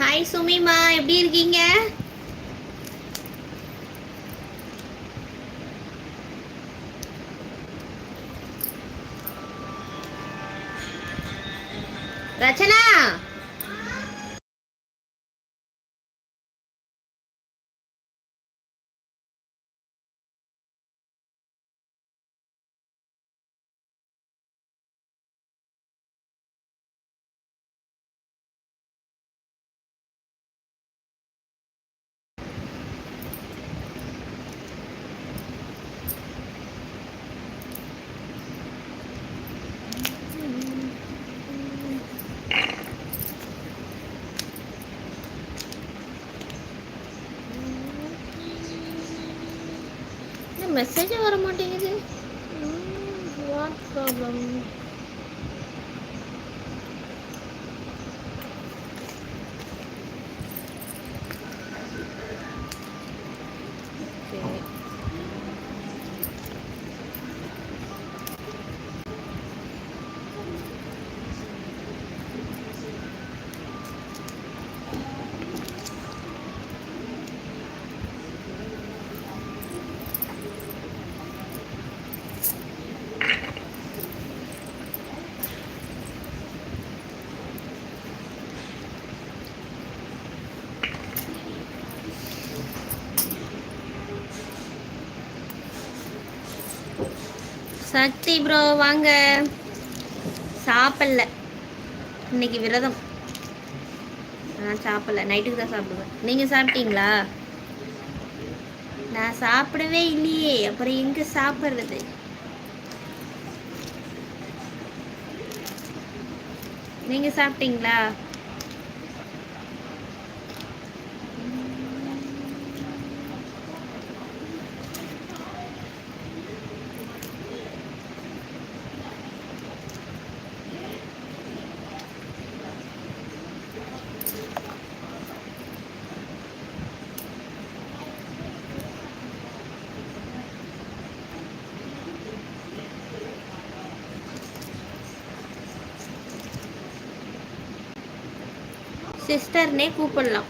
Hi சுமிமா எப்படி இருக்கீங்க? ரச்சனா மெசேஜே வர மாட்டேங்குது. வாட் ப்ராப்ளம் சக்தி ப்ரோ வாங்க. சாப்பிடல. இன்னைக்கு விரதம். நான் சாப்பிடல. நைட்டுக்கு தான் சாப்பிடுவேன். நீங்க சாப்பிட்டீங்களா? நான் சாப்பிடவே இல்லையே. அப்புறம் எங்க சாப்பிடுறது? நீங்க சாப்பிட்டீங்களா? சிஸ்டர்னே கூப்பிடலாம்.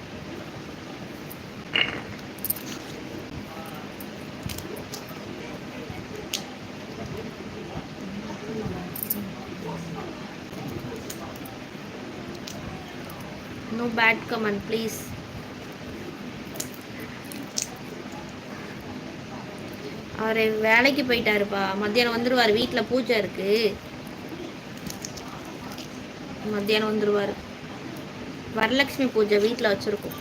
நோ பேட் கமெண்ட் ப்ளீஸ் அவர் வேலைக்கு போயிட்டாருப்பா. மத்தியானம் வந்துடுவார் வீட்டில் பூஜை இருக்குது மத்தியானம் வந்துடுவார் வரலட்சுமி பூஜை வீட்டில் வச்சுருக்கோம்.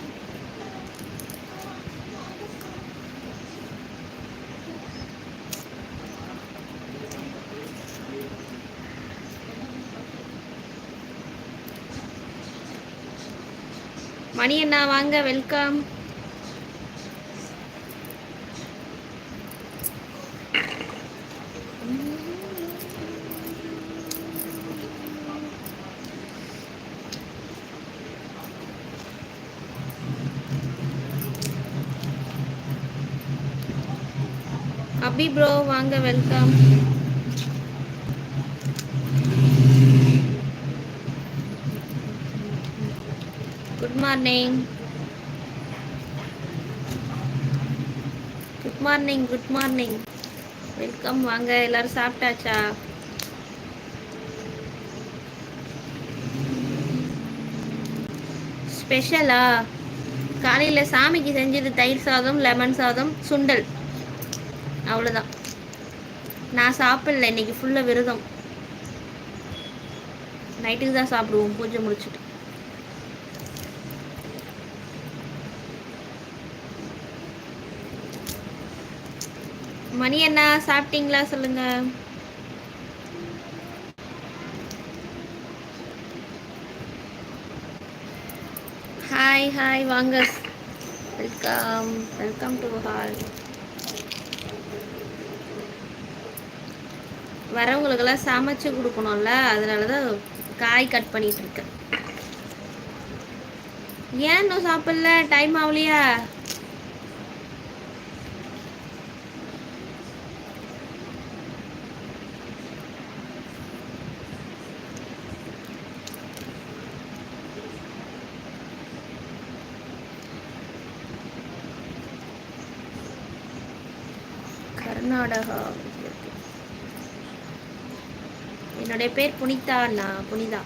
மணி அண்ணா வாங்க வெல்கம் அபி ப்ரோ வாங்க welcome good morning good morning good morning welcome வாங்க எல்லாரும் சாப்பிட்டாச்சா? ஸ்பெஷலா காலையில் சாமிக்கு செஞ்சது தயிர் சாதம் லெமன் சாதம் சுண்டல். அவ்வளோதான் நான் சாப்பிடல இன்னைக்கு ஃபுல்லாக விரதம். நைட்டுக்கு தான் சாப்பிடுவோம் பூஜை முடிச்சுட்டு. மணி அண்ணா சாப்பிட்டீங்களா சொல்லுங்க. ஹாய் ஹாய் வாங்க. வெல்கம் வெல்கம் டு ஹால் வரவங்களுக்கெல்லாம் சமைச்சு கொடுக்கணும்ல அதனால தான் காய் கட் பண்ணிட்டு இருக்கேன். ஏன் இன்னும் சாப்பிடல? டைம் ஆகலையா? கர்நாடகா. என்னுடைய பேர் புனிதா அண்ணா புனிதா.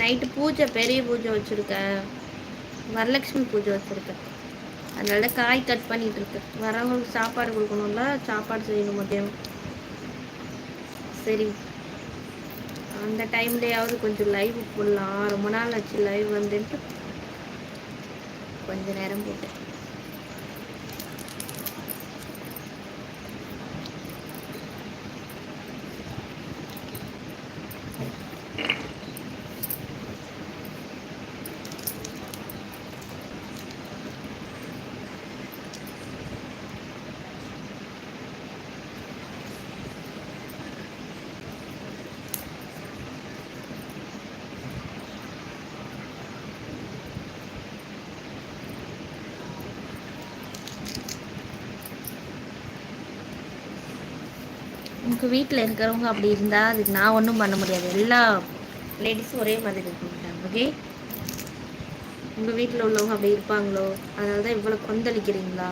நைட்டு பூஜை பெரிய பூஜை வச்சுருக்கேன். வரலட்சுமி பூஜை வச்சுருக்கேன். அதனால காய் கட் பண்ணிட்டு இருக்கேன். வரவங்களுக்கு சாப்பாடு கொடுக்கணும்ல சாப்பாடு செய்யணும் மதியம். சரி. அந்த டைம்லேயாவது கொஞ்சம் லைவ் போடலாம். ரொம்ப நாள் ஆச்சு லைவ் வந்துட்டு. கொஞ்ச நேரம் போட்டு. உங்கள் வீட்டில் இருக்கிறவங்க அப்படி இருந்தால் அதுக்கு நான் ஒன்றும் பண்ண முடியாது. எல்லா லேடிஸும் ஒரே மாதிரி இருக்க மாட்டாங்க ஓகே உங்கள் வீட்டில் உள்ளவங்க அப்படி இருப்பாங்களோ? அதனால தான் இவ்வளோ கொந்தளிக்கிறீங்களா?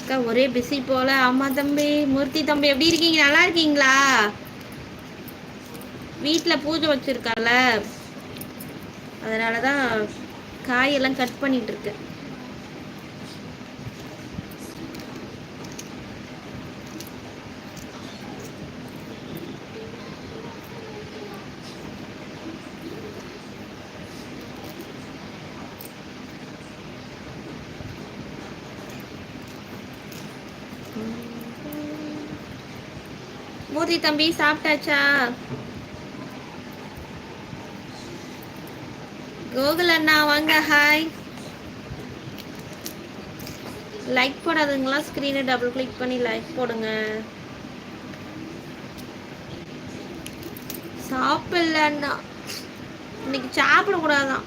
அக்கா ஒரே பிஸி போல. ஆமாம் தம்பி. மூர்த்தி தம்பி எப்படி இருக்கீங்க? நல்லா இருக்கீங்களா? வீட்டில் பூஜை வச்சுருக்கால. அதனால தான் காயெல்லாம் கட் பண்ணிட்டு தம்பி சாப்பிட்டாச்சா? கோகுல் அண்ணா வாங்க ஹாய் லைக் போடாதுங்களா? ஸ்க்ரீனை டபுள் கிளிக் பண்ணி லைக் போடுங்க. சாப்பிடல அண்ணா. இன்னைக்கு சாப்பிடக்கூடாதான்.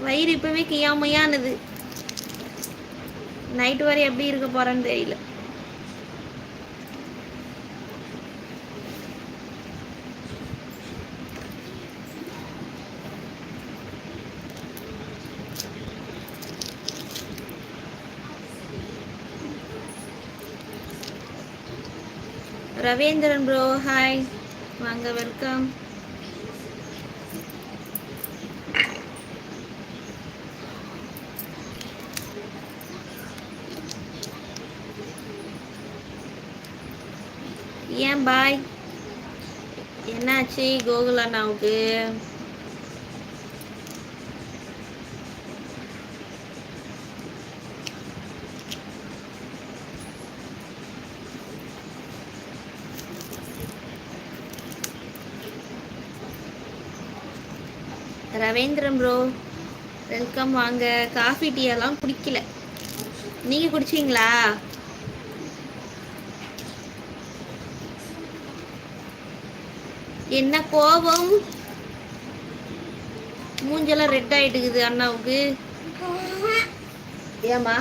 வயிறு இப்பவே கியாமையானது. நைட் வரை எப்படி இருக்க போறேன்னு தெரியல. ரவீந்திரன் ப்ரோ ஹாய் வாங்க வெல்கம் ஏன் பாய் என்னாச்சு? கோகுல் ரவீந்திரன் ப்ரோ வெல்கம் வாங்க. காஃபி டீ எல்லாம் குடிக்கல. நீங்க குடிச்சீங்களா? என்ன கோபம்? மூஞ்செல்லாம் ரெட் ஆயிட்டுக்குது அண்ணாவுக்கு. ஏமா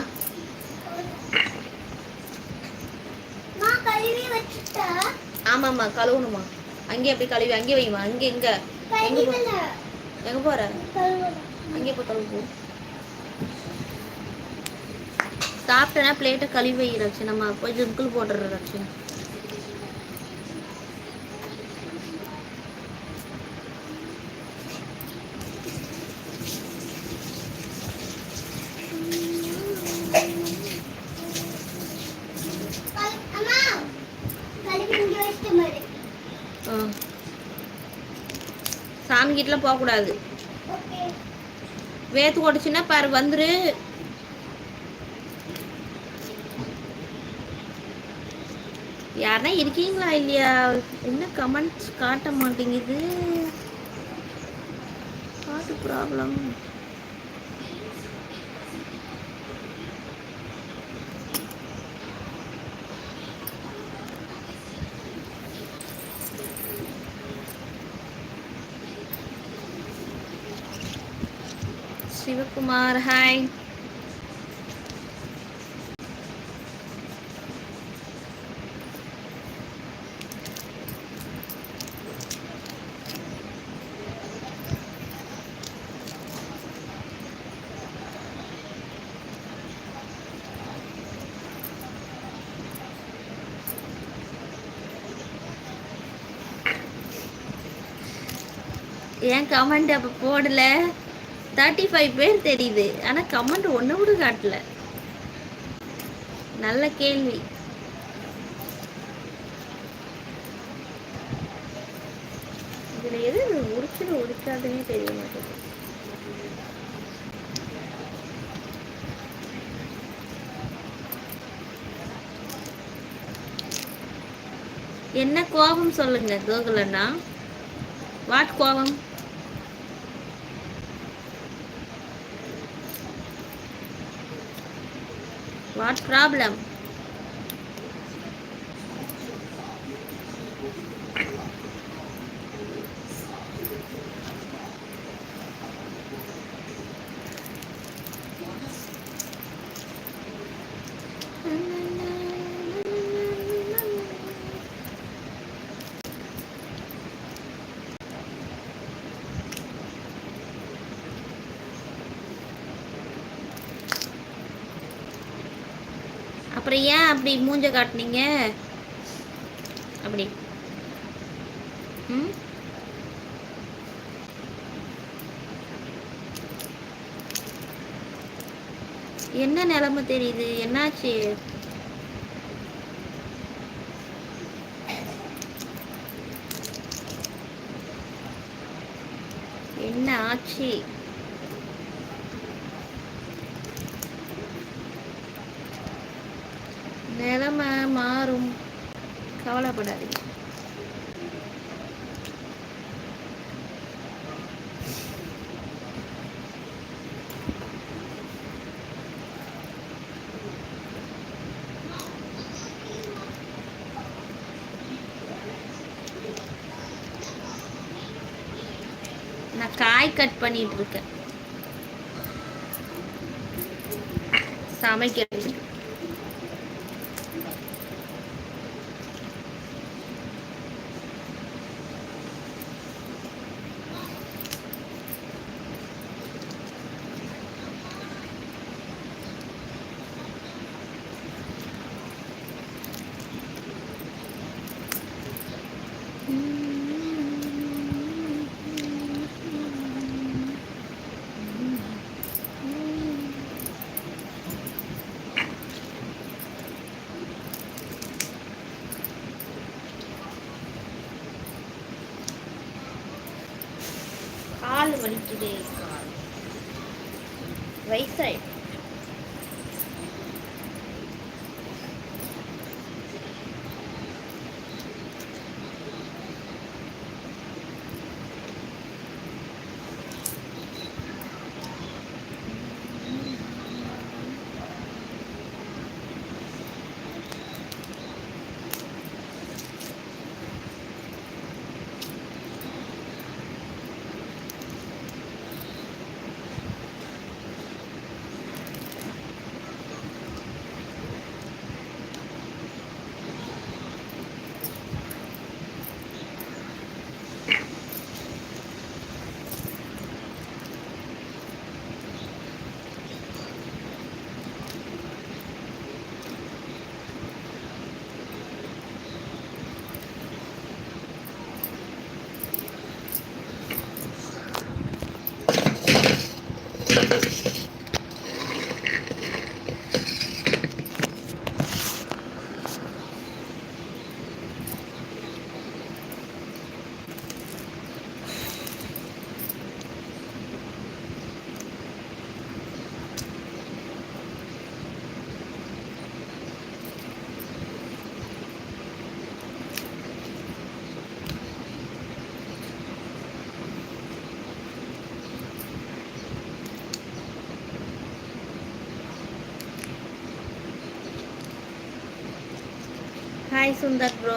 ஆமாம்மா கழுவணுமா அங்கே அப்படி கழுவி அங்கே வைமா அங்கே எங்க? எங்க போ கழுவல எங்க போற கழுவல அங்கே போ. கழுவு சாப்பிட்டேன்னா பிளேட்டை கழுவி ரட்சணம்மா போய் ஜிம்குள் போட்டுற ரட்சணம் கழு- அம்மா கழுவி இங்க வச்சுட்டு மாதிரி ஆ சாமி கிட்டலாம் போகக்கூடாது. வேத்து ஓடுச்சுன்னா பாரு வந்துரு. யாருன்னா இருக்கீங்களா இல்லையா? என்ன கமெண்ட்ஸ் காட்ட மாட்டேங்குது? காட்டு ப்ராப்ளம் குமார் ஹாய் ஏன் கமெண்ட் அப்போ போடலை? தேர்ட்டி ஃபைவ் பேர் தெரியுது. ஆனால் கமெண்ட் ஒன்று கூட காட்டல. நல்ல கேள்வி. இதில் எது உடுக்குது உடுக்காதுன்னே தெரிய மாட்டேங்குது. என்ன கோபம் சொல்லுங்க கோகுலண்ணா வாட் கோபம்? வாட் ப்ராப்ளம் அப்புறம் ஏன் அப்படி மூஞ்ச காட்டுனீங்க? அப்படி. ம்? என்ன நிலைமை தெரியுது? என்னாச்சு? என்ன ஆச்சு? நிலைமை மாறும். கவலைப்படாதீங்க. நான் காய் கட் பண்ணிட்டு இருக்கேன். சமைக்கிறதுக்கு. வயசாயிடுச்சு Hi Sundar bro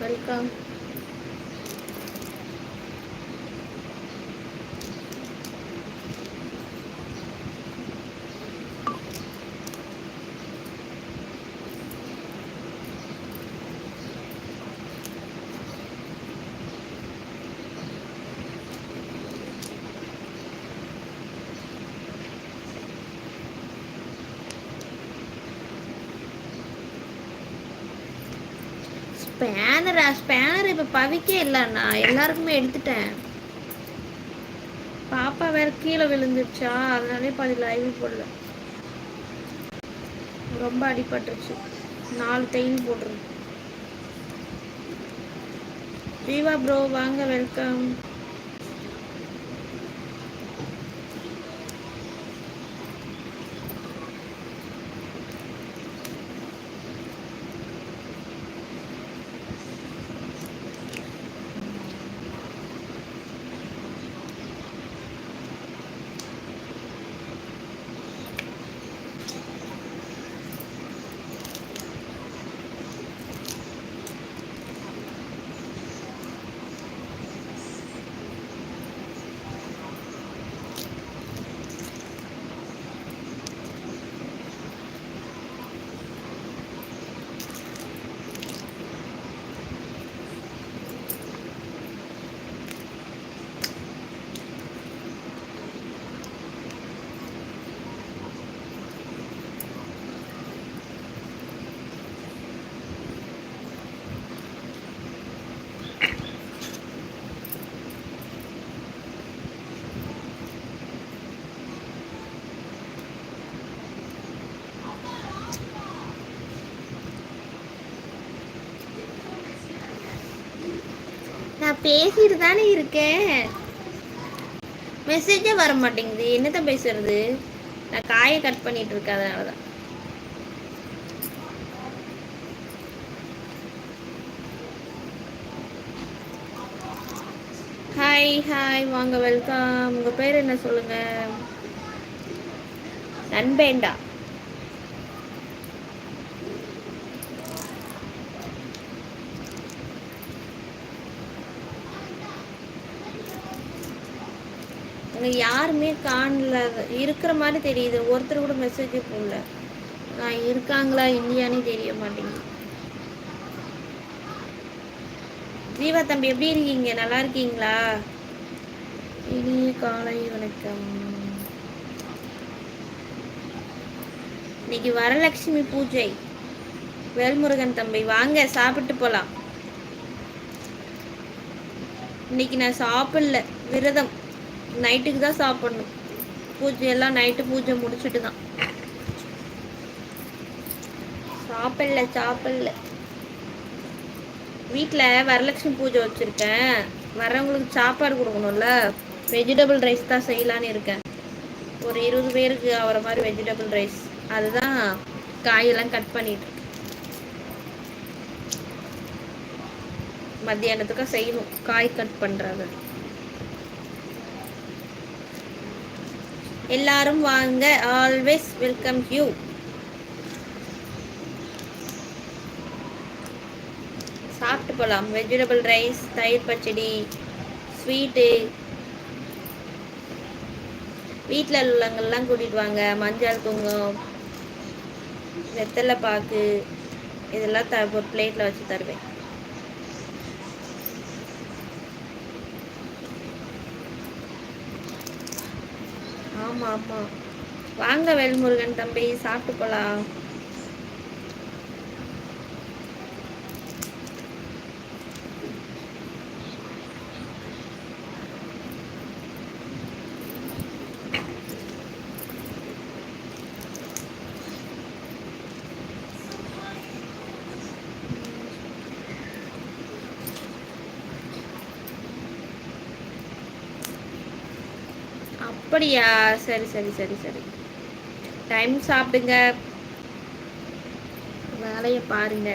welcome ஸ்பேனரா ஸ்பேனர் இப்போ பவிக்கே இல்லைண்ணா எல்லாருக்குமே எடுத்துட்டேன். பாப்பா வேற கீழே விழுந்துருச்சா. அதனாலே பாதி லைவ் போடல. ரொம்ப அடிபட்டுருச்சு. நாலு தையல் போட்டுருக்கு. ஜீவா ப்ரோ வாங்க வெல்கம் நான் பேசிட்டு தானே இருக்கேன். மெசேஜே வர மாட்டேங்குது என்னத்த பேசுறது? நான் காயை கட் பண்ணிட்டு இருக்கேன் அதனால தான் ஹாய் ஹாய் வாங்க வெல்கம் உங்க பேர் என்ன சொல்லுங்க? நண்பேண்டா. அங்கே யாருமே காணல. இருக்கிற மாதிரி தெரியுது. ஒருத்தர் கூட மெசேஜ் போடல. நான் இருக்காங்களா இல்லையானே தெரிய மாட்டேங்குது. ஜீவா தம்பி எப்படி இருக்கீங்க? நல்லா இருக்கீங்களா? இனிய காலை வணக்கம். இன்னைக்கு வரலட்சுமி பூஜை. வேல்முருகன் தம்பி வாங்க சாப்பிட்டு போலாம். இன்னைக்கு நான் சாப்பிடல. விரதம். நைட்டுக்கு தான் சாப்பிடணும். பூஜை எல்லாம் நைட்டு பூஜை முடிச்சுட்டு தான். சாப்பிடல சாப்பிடல. வீட்டில் வரலட்சுமி பூஜை வச்சுருக்கேன். வரவங்களுக்கு சாப்பாடு கொடுக்கணும்ல? வெஜிடபிள் ரைஸ் தான் செய்யலான்னு இருக்கேன். ஒரு இருபது பேருக்கு ஆகிற மாதிரி வெஜிடபிள் ரைஸ் அதுதான் காயெல்லாம் கட் பண்ணிட்டு இருக்கேன். மத்தியானத்துக்கு செய்யணும். காய் கட் பண்ணுறது எல்லாரும் வாங்க. ஆல்வேஸ் வெல்கம் யூ சாப்பிட்டு போகலாம் வெஜிடபிள் ரைஸ் தயிர் பச்சடி ஸ்வீட்டு வீட்டில் உள்ளவங்கெல்லாம் கூட்டிகிட்டு வாங்க. மஞ்சள் குங்குமம் வெத்தலை பாக்கு இதெல்லாம் த ஒரு பிளேட்டில் வச்சு தருவேன். ஆமாம் ஆமாம் வாங்க வேல்முருகன் தம்பி சாப்பிட்டு போகலாம் அப்படியா? சரி சரி சரி சரி. டைம் சாப்பிடுங்க. வேலையை பாருங்க.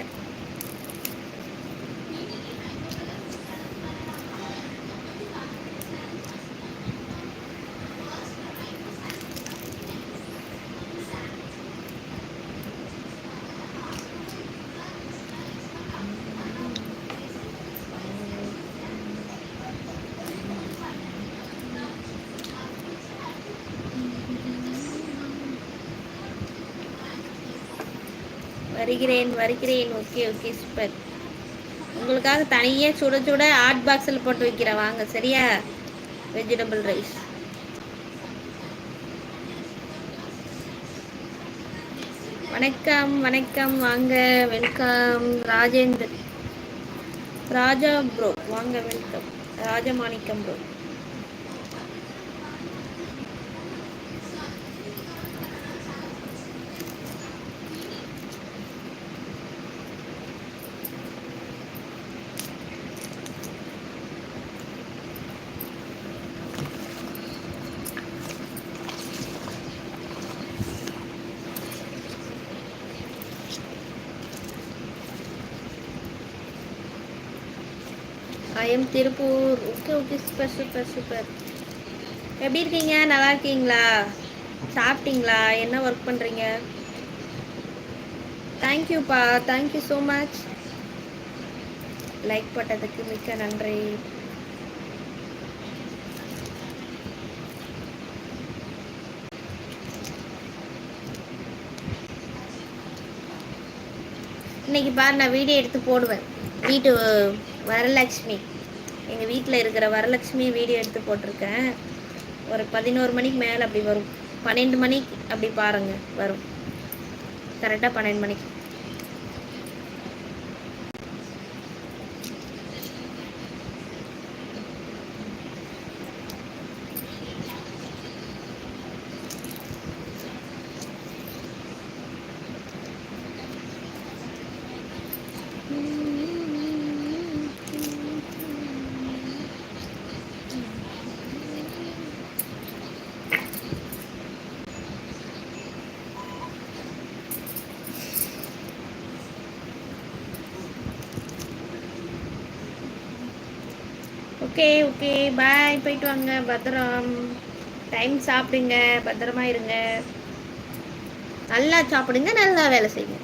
வருகிறேன் வருகிறேன். ஓகே ஓகே சூப்பர் உங்களுக்காக தனியே சுட சுட ஹாட் பாக்ஸில் போட்டு வைக்கிறேன் வாங்க சரியா? வெஜிடபிள் ரைஸ் வணக்கம் வணக்கம் வாங்க வெல்கம் ராஜேந்தர் ராஜா ப்ரோ வாங்க welcome Rajamanickam bro I'm Tiruppur okay okay super super super எப்படி இருக்கீங்க? நல்லா இருக்கீங்களா? சாப்பிட்டீங்களா? என்ன ஒர்க் பண்ணுறீங்க தேங்க்யூப்பா தேங்க்யூ ஸோ மச் லைக் போட்டதுக்கு மிக்க நன்றி. இன்னைக்கு பாரு நான் வீடியோ எடுத்து போடுவேன். வீட்டு வரலட்சுமி. எங்கள் வீட்டில் இருக்கிற வரலட்சுமி வீடியோ எடுத்து போட்டிருக்கேன். ஒரு பதினோரு மணிக்கு மேலே அப்படி வரும். பன்னெண்டு மணிக்கு அப்படி பாருங்க வரும். கரெக்டாக பன்னெண்டு மணிக்கு. ஓகே ஓகே பாய் போயிட்டு வாங்க. பத்திரம். டைம் சாப்பிடுங்க. பத்திரமா இருங்க. நல்லா சாப்பிடுங்க. நல்லா வேலை செய்யுங்க.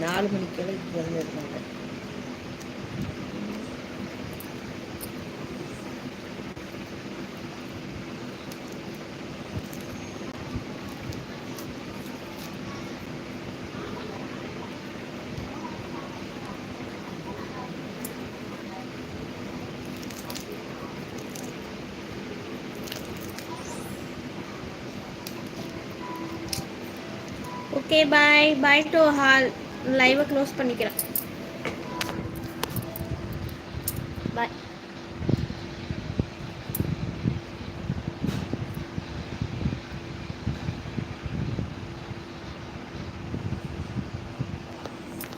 நாலு மணிக்கெல்லாம் இங்கே வந்து இருக்காங்க okay bye bye to hall லைவை க்ளோஸ் பண்ணிக்கிறேன்.